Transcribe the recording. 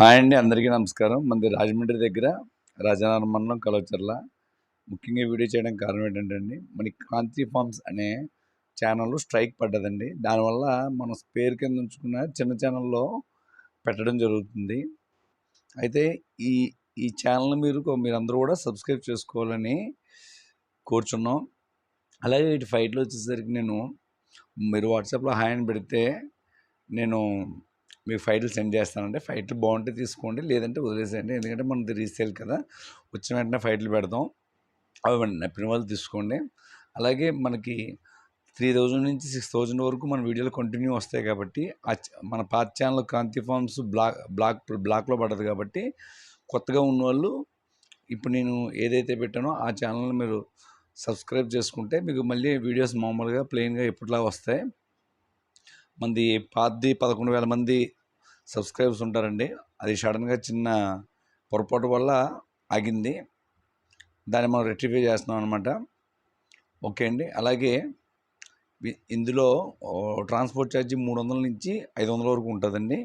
Hi అండి అందరికీ నమస్కారం. మంది రాజమండ్రి దగ్గర రాజానగరం మండలం కలవచర్ల. ముఖ్యంగా వీడియో చేయడానికి కారణం ఏంటంటే అండి మనకి కాంతి ఫార్మ్స్ అనే ఛానల్ స్ట్రైక్ పడ్డదండి. దానివల్ల మనం స్పేర్ కింద ఉంచుకున్న చిన్న ఛానల్లో పెట్టడం జరుగుతుంది. అయితే ఈ ఈ ఛానల్ మీరు మీరందరూ కూడా సబ్స్క్రైబ్ చేసుకోవాలని కోరుచున్నాం. అలాగే ఇటు ఫైట్లో వచ్చేసరికి నేను మీరు వాట్సాప్లో హాయ్ అని పెడితే నేను మీకు ఫైట్లు సెండ్ చేస్తానంటే ఫైట్లు బాగుంటే తీసుకోండి లేదంటే వదిలేసేయండి. ఎందుకంటే మనది రీసేల్ కదా వచ్చిన వెంటనే ఫైట్లు పెడతాం. అవి నప్పిన వాళ్ళు తీసుకోండి. అలాగే మనకి త్రీ థౌజండ్ నుంచి సిక్స్ థౌజండ్ వరకు మన వీడియోలు కంటిన్యూ వస్తాయి కాబట్టి ఆ మన పాత channel Kanthi farms block block బ్లాక్లో పడదు కాబట్టి కొత్తగా ఉన్నవాళ్ళు ఇప్పుడు నేను ఏదైతే పెట్టానో ఆ ఛానల్ని మీరు సబ్స్క్రైబ్ చేసుకుంటే మీకు మళ్ళీ వీడియోస్ మామూలుగా ప్లెయిన్గా ఎప్పటిలా వస్తాయి. మంది పాతది పదకొండు వేల మంది సబ్స్క్రైబర్స్ ఉంటారండి. అది సడన్గా చిన్న పొరపాటు వల్ల ఆగింది. దాన్ని మనం రెక్టిఫై చేస్తున్నాం అనమాట ఓకే అండి. అలాగే ఇందులో ట్రాన్స్పోర్ట్ ఛార్జీ మూడు వందల నుంచి ఐదు వందల వరకు ఉంటుందండి.